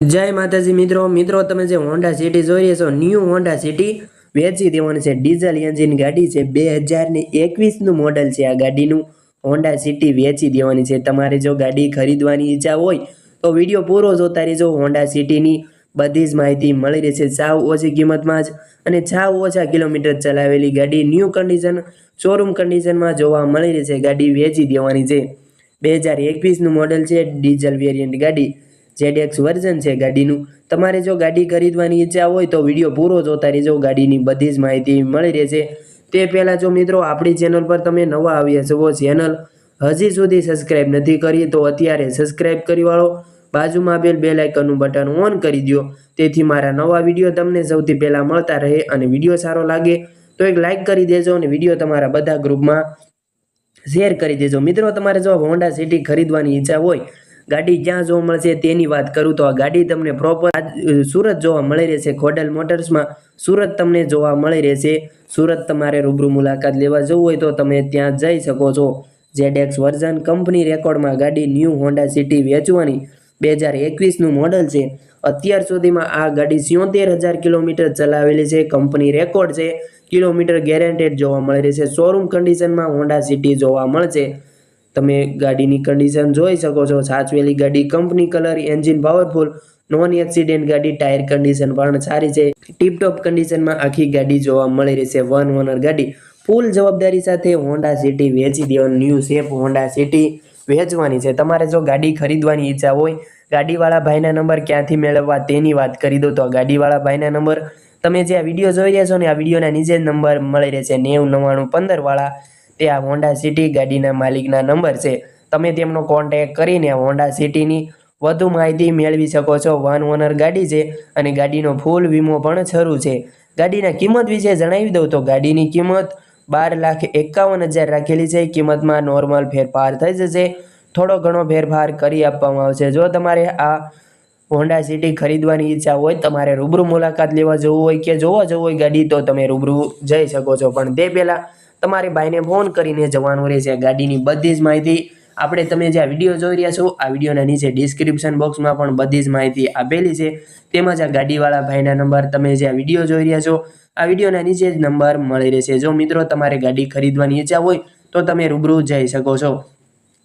જય માતાજી મિત્રો. મિત્રો, તમે જે હોન્ડા સિટી જોઈ રહ્યા છો ન્યૂ હોન્ડા સિટી વેચી દેવાની છે ડીઝલ એન્જિન ગાડી છે. બે હજારની એકવીસનું મોડલ છે આ ગાડીનું. હોન્ડા સિટી વેચી દેવાની છે. તમારે જો ગાડી ખરીદવાની ઈચ્છા હોય, તો વીડિયો પૂરો જોતા રહેજો. હોન્ડા સિટીની બધી જ માહિતી મળી રહેશે. સાવ ઓછી કિંમતમાં જ અને સાવ ઓછા કિલોમીટર ચલાવેલી ગાડી ન્યૂ કન્ડિશન શોરૂમ કન્ડિશનમાં જોવા મળી રહેશે. ગાડી વેચી દેવાની છે. બે હજાર એકવીસનું મોડલ છે ડીઝલ વેરિયન્ટ ગાડી. જેડએક્સ વર્ઝન છે ગાડીનું. તમારે જો ગાડી ખરીદવાની ઈચ્છા હોય તો વીડિયો પૂરો જોતા રહેજો. ગાડીની બધી જ માહિતી મળી રહેશે. તે પહેલાં જો મિત્રો, આપણી ચેનલ પર તમે નવા આવ્યા છો ચેનલ હજી સુધી સબસ્ક્રાઇબ નથી કરી તો અત્યારે સબસ્ક્રાઇબ કરી વાળો. બાજુમાં આપેલ બે લાઇકનનું બટન ઓન કરી દો તેથી મારા નવા વીડિયો તમને સૌથી પહેલાં મળતા રહે અને વીડિયો સારો લાગે તો એક લાઇક કરી દેજો અને વીડિયો તમારા બધા ગ્રુપમાં શેર કરી દેજો. મિત્રો, તમારે જો હોન્ડા સિટી ખરીદવાની ઈચ્છા હોય ગાડી ક્યાં જોવા મળશે તેની વાત કરું તો આ ગાડી તમને પ્રોપર સુરત જોવા મળી રહેશે. ખોડલ મોટર્સમાં સુરત તમને જોવા મળી રહેશે. સુરત તમારે રૂબરૂ મુલાકાત લેવા જવું હોય તો તમે ત્યાં જઈ શકો છો. જેડએક્સ વર્ઝન કંપની રેકોર્ડમાં ગાડી ન્યૂ હોન્ડા સિટી વેચવાની બે હજાર એકવીસનું મોડલ છે. અત્યાર સુધીમાં આ ગાડી સિયોતેર હજાર કિલોમીટર ચલાવેલી છે. કંપની રેકોર્ડ છે. કિલોમીટર ગેરેન્ટેડ જોવા મળી રહેશે. શોરૂમ કન્ડિશનમાં હોન્ડા સિટી જોવા મળશે. તમે ગાડીની કન્ડિશન જોઈ શકો છો. સાચવેલી ગાડી company colour engine powerful non accident ગાડી ટાયર કન્ડિશન પણ સારી છે. ટીપટોપ કન્ડિશનમાં આખી ગાડી જોવા મળી રહેશે. વન ઓનર ગાડી. ફૂલ જવાબદારી સાથે હોન્ડા સિટી વેચી દેવાની. ન્યૂ શેપ હોન્ડા સિટી વેચવાની છે. તમારે જો ગાડી ખરીદવાની ઈચ્છા હોય, ગાડીવાળા ભાઈના નંબર ક્યાંથી મેળવવા તેની વાત કરી દો. તો ગાડીવાળા ભાઈના નંબર તમે જે આ વીડિયો જોઈ રહ્યા છો ને, આ વિડીયોના નીચે નંબર મળી રહેશે. નેવું, નવ્વાણું, પંદર વાળા તે આ હોન્ડા સિટી ગાડીના માલિકના નંબર છે. તમે તેમનો કોન્ટેક કરીને હોન્ડા સિટીની વધુ માહિતી મેળવી શકો છો. વન ઓનર ગાડી છે અને ગાડીનો ફૂલ વીમો પણ શરૂ છે. ગાડીના કિંમત વિશે જણાવી દઉં તો ગાડીની કિંમત બાર લાખ એકાવન હજાર રાખેલી છે. કિંમતમાં નોર્મલ ફેરફાર થઈ જશે. થોડો ઘણો ફેરફાર કરી આપવામાં આવશે. જો તમારે આ હોન્ડા સિટી ખરીદવાની ઈચ્છા હોય, તમારે રૂબરૂ મુલાકાત લેવા જવું હોય કે જોવા જવું હોય ગાડી, તો તમે રૂબરૂ જઈ શકો છો. પણ તે પહેલાં તમારે ભાઈને ફોન કરીને જવાનું રહેશે. ગાડીની બધી જ માહિતી આપણે તમે જે આ વીડિયો જોઈ રહ્યા છો, આ વિડીયોના નીચે ડિસ્ક્રિપ્શન બોક્સમાં પણ બધી જ માહિતી આપેલી છે. તેમજ આ ગાડીવાળા ભાઈના નંબર તમે જે આ વીડિયો જોઈ રહ્યા છો, આ વિડીયોના નીચે જ નંબર મળી રહેશે. જો મિત્રો તમારે ગાડી ખરીદવાની ઈચ્છા હોય, તો તમે રૂબરૂ જઈ શકો છો.